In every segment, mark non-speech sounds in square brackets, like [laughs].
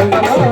நந்தனோ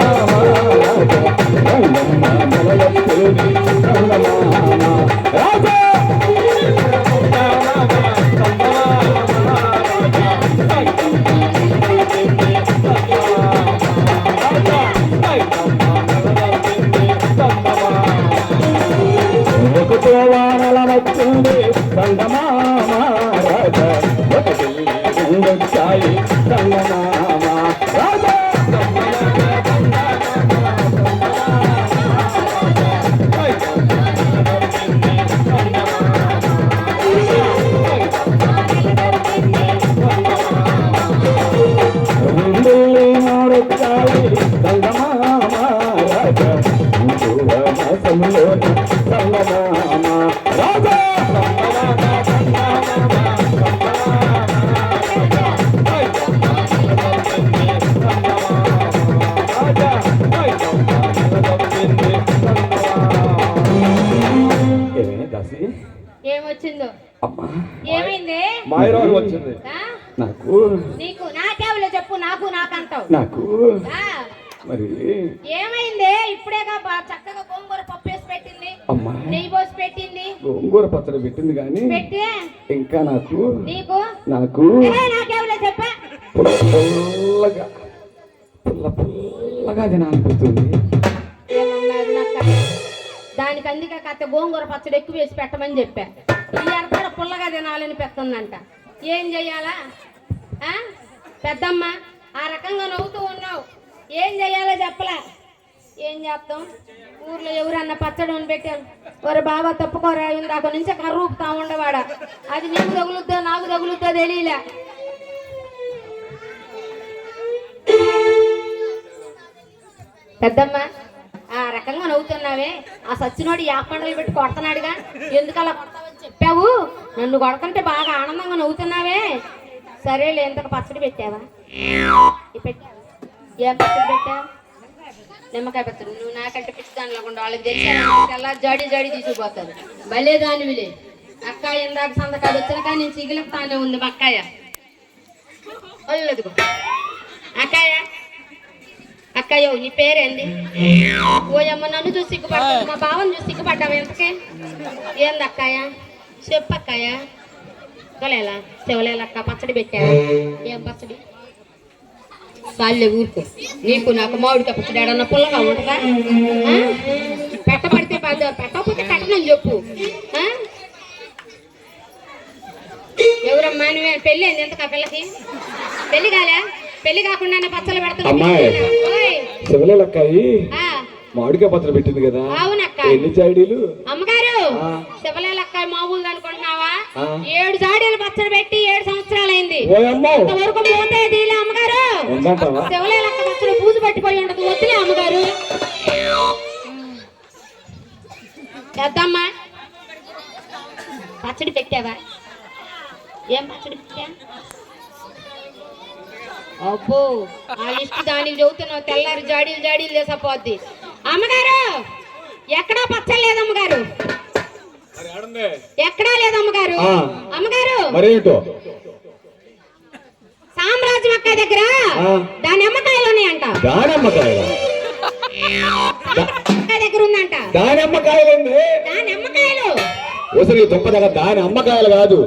పచ్చడి పెట్టింది కానీ ఇంకా నాకు నీకు? పుల్లగా పుల్ల పుల్లగా నాకు దానికి అందుకే కథ గోంగూర పచ్చడి ఎక్కువ వేసి పెట్టమని చెప్పా. ఇవాళ కూడా పుల్లగా తినాలని పెడుతుందంట. ఏం చెయ్యాలా? పెద్దమ్మ ఆ రకంగా నవ్వుతూ ఉన్నావు. ఏం చెయ్యాలో చెప్పలా. ఏం చేస్తాం? ఊర్లో ఎవరన్నా పచ్చడి పెట్టారు. ఒరే బాబా తప్పుకోరా ఇందాక నుంచి కర్రూపుతా ఉండవాడా. అది నీకు తగులుద్దో నాకు తగులుద్దో తెలియలే. పెద్దమ్మ ఆ రకంగా నవ్వుతున్నావే. ఆ సచ్చినోడు యాపండలు పెట్టి కొడుతున్నాడుగా. ఎందుకు అలా కొడతావని చెప్పావు? నన్ను కొడుతుంటే బాగా ఆనందంగా నవ్వుతున్నావే. సరేలే ఇంతకు పచ్చడి పెట్టావా? పెట్టావా? ఏం పచ్చడి పెట్టావు? నిమ్మకాయ పెడతారు నువ్వు నాకంటే పిచ్చి దానిలో కూడా వాళ్ళకి తెలిసి ఎలా జాడి జాడి తీసుకుపోతారు భలే దానివిలే అక్క ఇందాక సంతకాడు వచ్చిన కానీ నేను సిగిలిపుతానే ఉంది మా అక్కాయ. ఒళ్ళదుకో అక్కయ్య అక్కయ్యో నీ పేరేంది? ఓయమ్మ నన్ను చూసి సిగ్గుపడ్డావు మా బావని చూసి సిగ్గుపడ్డావు ఎంతకే ఏంది అక్కయ్య చెప్పు అక్కయ్య శివలేలా శివలేల అక్క? పచ్చడి పెట్టావా? ఏం పచ్చడి? సాల్లే ఊరుకో. నీకు నాకు మామిడికాయ పచ్చడి ఏడన్నా పుల్లగా ఉంటుందా? పెట్టబడితే పెట్టకపోతే పెట్టనని చెప్పు? ఎవరమ్మా నువ్వే పెళ్ళి అయింది ఎంతకా పిల్లకి? పెళ్ళి కాలే? పెళ్ళి కాకుండా పచ్చలు ఆ, మామిడికాయ పత్రం పెట్టింది కదా. అవునక్క. ఎన్ని చాడీలు అమ్మగారు. శివలేలక్క మామూలు అనుకుంటున్నావా. ఏడు జాడీలు పచ్చడి పెట్టి ఏడు అమ్మో ఇంతవరకు పోతే పచ్చడి పూజ పట్టిపోయి ఉండదు. వద్దులే అమ్మగారు. పెద్దమ్మ పచ్చడి పెట్టావా? ఏం పచ్చడి పెట్టా? అబ్బో ఆ లిస్ట్ దానికి చదువుతున్నావు. తెల్లారి జాడీలు జాడీలు చేసపోద్ది. అమ్మగారు ఎక్కడా పచ్చడి లేదు అమ్మగారు. ఎక్కడా లేదు అమ్మగారు. ఆ. అమ్మగారు. మరేమిటో సామ్రాజ్యం అక్క దగ్గర. దాని అమ్మకాయలు ఉన్నాయంట దానిమ్మకాయలు అక్క దగ్గర ఉందంట. దానిమ్మకాయలండి దాని అమ్మకాయలు ఉసిరి దుంప దగ్గర దాని అమ్మకాయలు కాదు.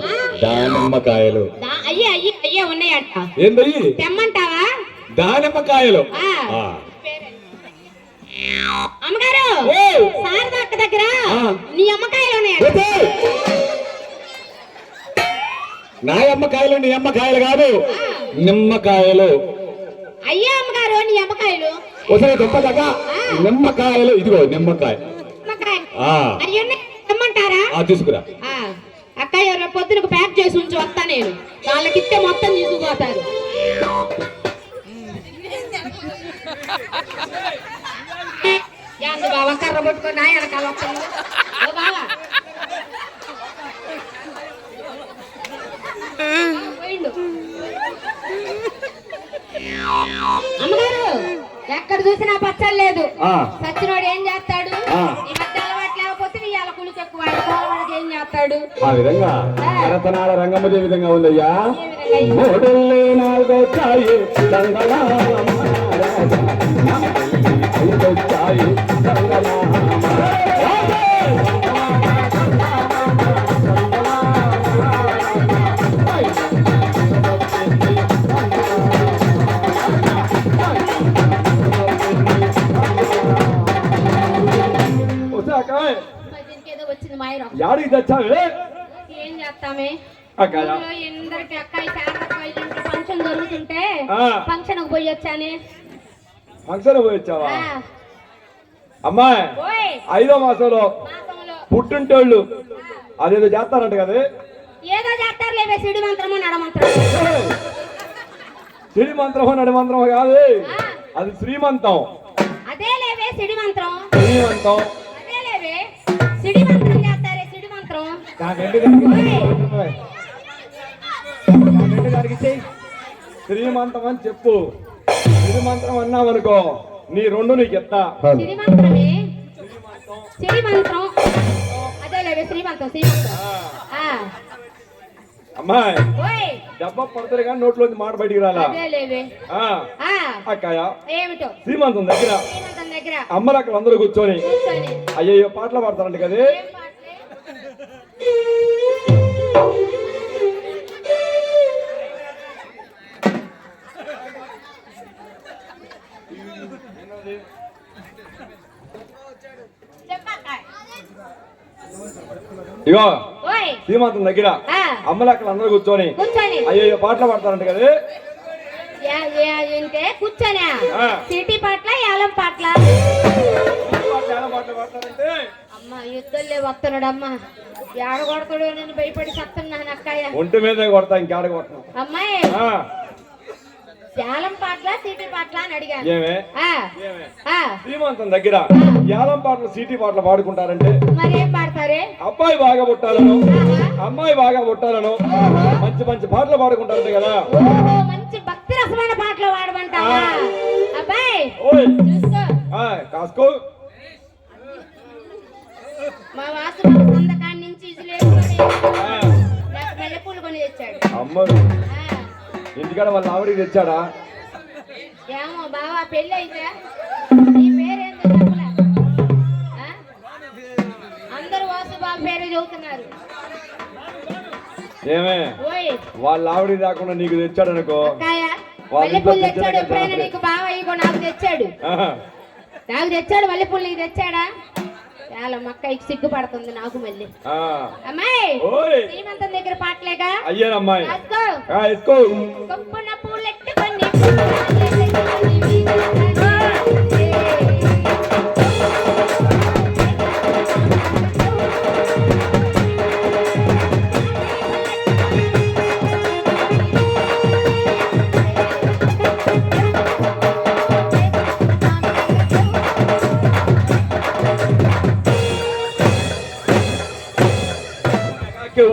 దానిమ్మకాయలు దా- అయ్యే అయ్యే అయ్యే ఉన్నాయంట. ఏందయ్యి? తెమ్మంటావా? దానిమ్మకాయలు ఆ. ఆ. అమ్మగారు. శారద అక్క దగ్గర. నీ అమ్మకాయలు ఉన్నాయంట. నా అమ్మకాయలు నీ అమ్మకాయలు కాదు. నిమ్మకాయలు. అయ్యే అమ్మగారు నీ అమ్మకాయలు ఉసిరి దుంప దగ్గర నిమ్మకాయలు. ఇదిగో నిమ్మకాయ. తీసుకురా. ఆ, అక్కయ్య రేపు పొద్దునకు ప్యాక్ చేసి ఉంచి వస్తా నేను. వాళ్ళకి ఇస్తే మొత్తం తీసుకుపోతారు. యాంది బావ కర్ర పట్టుకొని నా వెనకాల పోయిండు. అమ్మగారు ఎక్కడ చూసినా పచ్చడి లేదు. సచ్చినోడు ఏం చేస్తాడు. ఈ మధ్య అలవాటు లేకపోతే ఇవాళ కులికి ఎక్కువ. ఏం చేస్తాడు? ఆ విధంగా భరతనాడ రంగమది విధంగా ఉందయ్యా. మూడల్లే నాలుగో దండలా అక్కాయి ఇంట్లో ఫంక్షన్ జరుగుతుంటే. ఫంక్షన్ పోయి వచ్చానే. ఫంక్షన్ పోయి వచ్చావా? అమ్మాయి ఐదో మాసంలో పుట్టింటోళ్ళు. అదేదో చేస్తారంట కదా. ఏదో చేస్తారు లేవే సిడి మంత్రము [laughs] సిడి మంత్రమో నడి మంత్రమో కాదు. అది శ్రీమంతం. అదే లేవే సిడి మంత్రం. శ్రీమంతం. అదే లేవే. సిడి మంత్రం చేస్తారే సిడి మంత్రం. శ్రీమంతం అని చెప్పు. శ్రీమంత్రం అన్నావనుకో నీ రెండు నీకు ఎత్తా. సిడి మంత్రమే సిడి మంత్రం అదే లేవే శ్రీమంతం శ్రీమంతం. ఆ, అమ్మాయి దెబ్బ పడతారు కానీ నోట్లోంచి మాట బయటికి రాలా? అక్కయ్య శ్రీమంతం దగ్గర. అమ్మలు అక్కడ అందరూ కూర్చొని. కూర్చొని. అయ్యయ్యో పాటలు పాడతారంట కదే. ఇగో శ్రీమంతం దగ్గర ఆ, అమ్మలు అక్కడ అందరూ కూర్చొని కూర్చొని. అయ్యయ్యో పాటలు పాడతారంట కదే. ఏంటే కూర్చొని. సిటీ పాటల యాలం పాటల? అమ్మ యుద్ధంలే వస్తున్నాడు అమ్మ ఏడ కొడతాడు నేను భయపడి సత్తున్నాను అక్కయ్య. ఒంటి మీదే కొడతా ఇంకేడ కొడతాం అమ్మాయి. యాలం పాటల సిటీ పాటల అని అడిగాను ఏమే? శ్రీమంతం దగ్గర యాలం పాటలు సీటీ పాటలు పాడుకుంటారంటే మరేం పాడతారే? అబ్బాయి బాగా పుట్టాలను. అమ్మాయి బాగా పుట్టాలను మంచి మంచి పాటలు పాడుకుంటారంట కదా. ఓహో మంచి భక్తి రసమైన పాటలు పాడమంటావా? అబ్బాయి కాసుకో. మా వాసు సందకాడి నుంచి ఆ, నాకు మల్లెపూలు కొని తెచ్చాడు. అమ్మడు ఇంటికాడ వాళ్ళ ఆవిడికి తెచ్చాడా? ఏమో బావా పెళ్ళి అయితే నీ పేరేందో చెప్పలే ఆ? అందరూ వాసు బాబు పేరే చదువుతున్నారు. ఏమే? ఓయ్. వాళ్ళ ఆవిడ రాకుండా నీకు తెచ్చాడు అనుకో మల్లెపూలు తెచ్చాడు ఎప్పుడైనా. నీకు బావ? ఇగో నాకు తెచ్చాడు. నాకు తెచ్చాడు మల్లెపూలు నీకు తెచ్చాడా? చాలా మక్కకి సిగ్గుపడుతుంది నాకు మళ్ళీ. అమ్మాయి శ్రీమంతం దగ్గర పాటలేగా? అయ్యానమ్మాయి ఎత్తుకో. పూలెట్టుకొని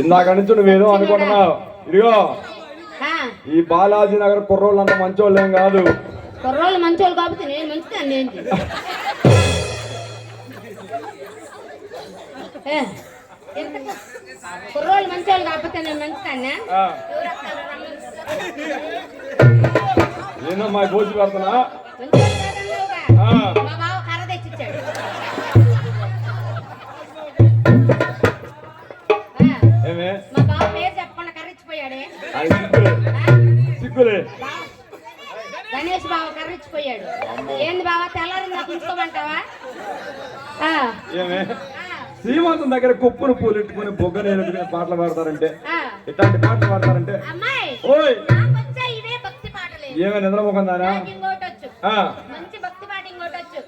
ఇందాక నుంచి నువ్వేదో అనుకుంటున్నావు. ఇదిగో. ఈ బాలాజీ నగర్ కుర్రోళ్ళంతా మంచోళ్ళేం కాదు. కుర్రోళ్ళు మంచోళ్ళు కాబట్టి నేను మంచిదాన్ని ఏంటి? ఏ? కుర్రోళ్ళు మంచోళ్ళు కాకపోతే నేను మంచిదాన్నా భోజి పెడుతున్నా మా బావ కర్ర తెచ్చిచ్చాడు. సిగ్గులే బావ. గణేష్ బావ కర్ర ఇచ్చిపోయాడు ఏంది బావ తెల్లారి నాకు ఉంచుకోమంటావా ఆ, ఏమే? శ్రీమంతం దగ్గర కుప్పును పూలు బొగ్గ నేలుకుని పాటలు పాడతారంటే. ఇట్లాంటి పాటలు పాడతారంటే. అమ్మాయి ఓయ్! నాకొచ్చా ఇవే భక్తి పాటలే. ఏమే దానా ఇంకోటి వచ్చు ఆ, మంచి భక్తి పాట ఇంకోటి వచ్చు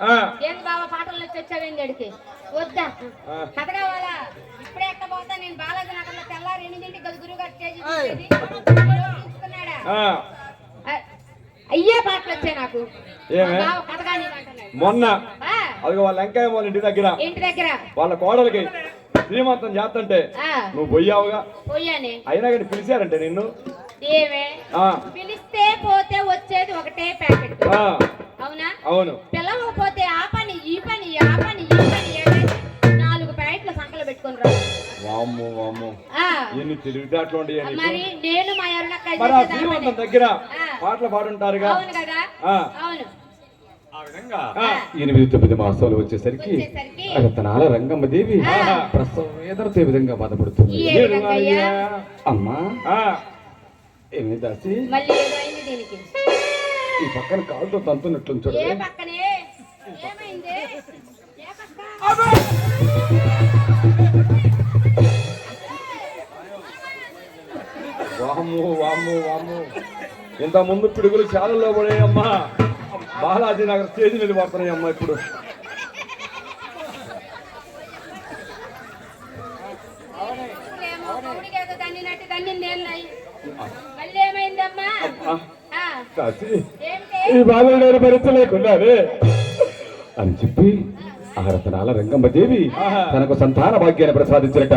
ఏంది బావ పాటలు వచ్చి వచ్చావేంది అడికి? వద్దా. కథ కావాలా? ఇప్పుడే పోతా నేను బాలాజీ నగర్లో తెల్లారి ఎనిమిదింటికి గురువు గారు స్టేజ్ అయ్యే పాటలు వచ్చాయి నాకు. మొన్న? ఆ, అదిగో వాళ్ళ వెంకయ్య వాళ్ళ ఇంటి దగ్గర. ఇంటి దగ్గర. వాళ్ళ కోడలికి శ్రీమంతం చేస్తుంటే నువ్వు పోయావుగా పోయానే. అయినా కానీ పిలిచారంటే నిన్ను? పిలిస్తే పోతే వచ్చేది ఒకటే ప్యాకెట్. అవునా? అవును. పిలవకపోతే ఆ పని ఈ పని ఆ పని ఈ పని నాలుగు ప్యాకెట్ల సంకలు పెట్టుకుని రా. వామ్ము వామ్ము. ఎన్ని తెలివితేటలు. మరి నేను మా ఎవరినక్క మరి ఆ శ్రీమంతం దగ్గర. పాటలు పాడుంటారుగా. అవును కదా? ఆ. అవును. ఆ విధంగా? ఆ, ఎనిమిది తొమ్మిది మాసాలు వచ్చేసరికి వచ్చేసరికి రతనాల రంగమ్మ దేవి ఆ. ప్రసవ వేదనతో ఈ విధంగా బాధపడుతుంది. అమ్మా. ఆ, ఏమి దాసి? ఈ పక్కన కాలుతో తంతున్నట్లు ఏ చూడండి పక్కనే? ఏమైంది? వామ్ము వామ్ము వామ్ము. ఇంత ముందు పిడుగులు చాలలో పడాయమ్మా. బాలాజీ నగర్ స్టేజ్ మీద పడుతున్నాయమ్మా ఇప్పుడు. ఈ బాధలు నేను అని చెప్పి ఆ రతనాల రంగమ్మ దేవి తనకు సంతాన భాగ్యాన్ని ప్రసాదించరట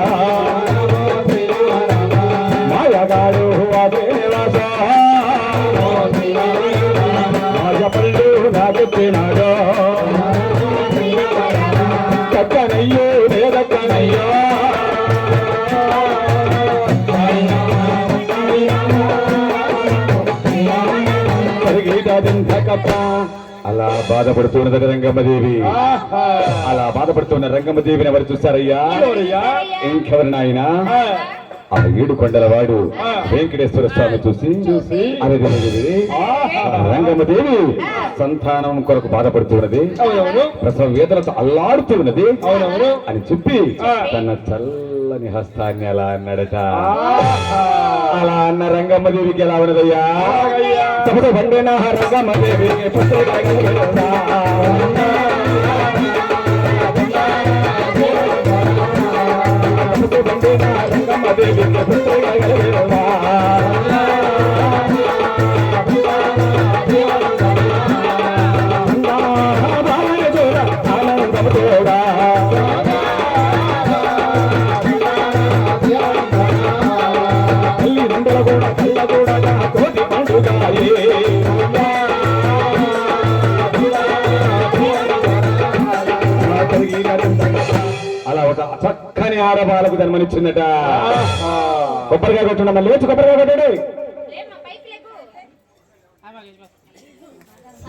అలా బాధపడుతున్నది రంగమ్మదేవి. అలా బాధపడుతున్న రంగమ్మదేవిని ఎవరు చూస్తారయ్యా? ఇంకెవరి నాయన ఆ, ఏడు కొండల వాడు వెంకటేశ్వర స్వామి చూసి అదే రంగమ్మదేవి సంతానం కొరకు బాధపడుతున్నది ప్రసవ వేదనతో అల్లాడుతున్నది అని చెప్పి. తన చల్లని హస్తాన్ని అలా అన్నాడట. అలా అన్న రంగమ్మదేవికి ఎలా ఉన్నదయ్యా. తమతో. తమతో ఆహా. కొబ్బరిగా కొట్టున్నా లేచి కొబ్బరిగా కొట్టాడు లేమ్మా, పైకి లేకు.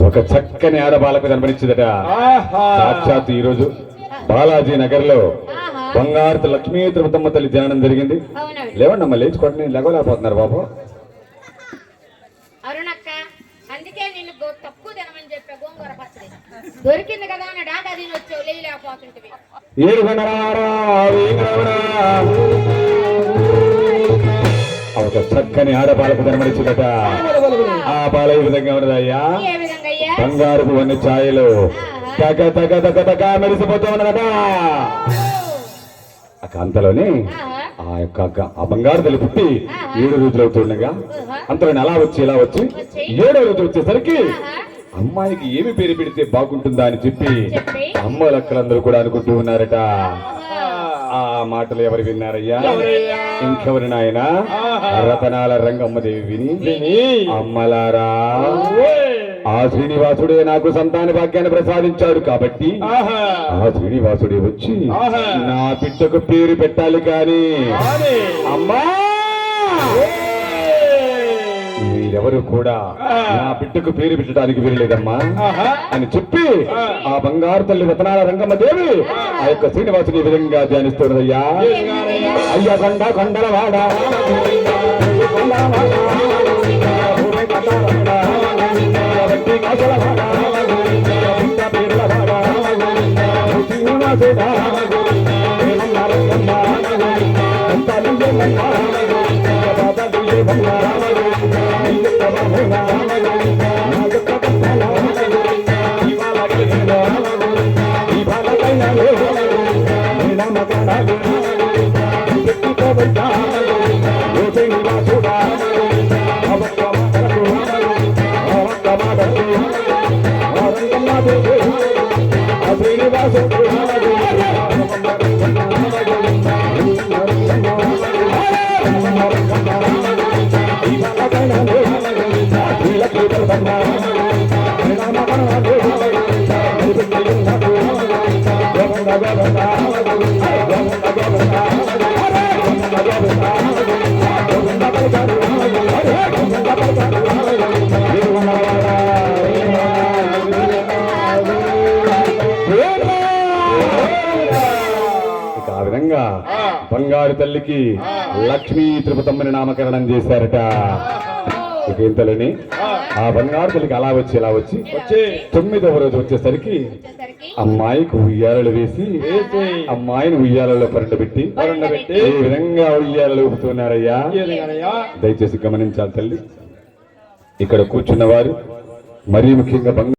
ఒక చక్కని ఆడబాలకు జన్మనిచ్చిందట ఆహా. సాక్షాత్ ఈ రోజు బాలాజీ నగర్లో. బంగారు లక్ష్మీ తిరుపతమ్మ తల్లి జననం జరిగింది లేవండి అమ్మ లేచి కొట్టని లేకపోతున్నారు బాబు దొరికింది కదా అని డాగా దీని వచ్చావు ఒక చక్కని ఆడబాలకు జన్మనిచ్చిందట ఆ బాల ఈ విధంగా ఉన్నదయ్యా? బంగారుపు వన్ని ఛాయలు. తగ తగ తగ తగ మెరిసిపోతూ ఉన్నదట. ఆ కాంతలోని. ఆ యొక్క ఆ బంగారు తల్లి పుట్టి ఏడు రోజులు అవుతుండగా అంతలోని అలా వచ్చి ఇలా వచ్చి ఏడో రోజు వచ్చేసరికి. అమ్మాయికి ఏమి పేరు పెడితే బాగుంటుందా అని చెప్పి చెప్పి అమ్మ లక్కలందరూ కూడా అనుకుంటూ ఉన్నారట ఆ మాటలు ఎవరు విన్నారయ్యా ఇంకెవరి నాయన రతనాల రంగమ్మదేవి విని విని అమ్మలారా. ఆ శ్రీనివాసుడే నాకు సంతాన భాగ్యాన్ని ప్రసాదించాడు కాబట్టి. ఆ శ్రీనివాసుడే వచ్చి. నా బిడ్డకు పేరు పెట్టాలి కానీ. అమ్మా. మీరెవరు కూడా నా బిడ్డకు పేరు పెట్టడానికి వీరలేదమ్మా. అని చెప్పి ఆ. బంగారు తల్లి రతనాల రంగమ్మ దేవి ఆ యొక్క శ్రీనివాసుని విధంగా ధ్యానిస్తున్నదయ్యా. అయ్యా కొండ కొండల వాడ. Bye. బంగారు తల్లికి లక్ష్మీ తిరుపతమ్మని నామకరణం చేశారట. ఇంతలోని ఆ బంగారు తల్లికి అలా వచ్చి ఇలా వచ్చి వచ్చి. తొమ్మిదవ రోజు వచ్చేసరికి అమ్మాయికి ఉయ్యాలలు వేసి అమ్మాయిని ఉయ్యాలలో పరుండబెట్టి పరుండబెట్టి ఈ విధంగా ఉయ్యాలలు ఊపుతున్నారయ్యా? దయచేసి గమనించాలి తల్లి. ఇక్కడ కూర్చున్నవారు మరీ ముఖ్యంగా బంగారు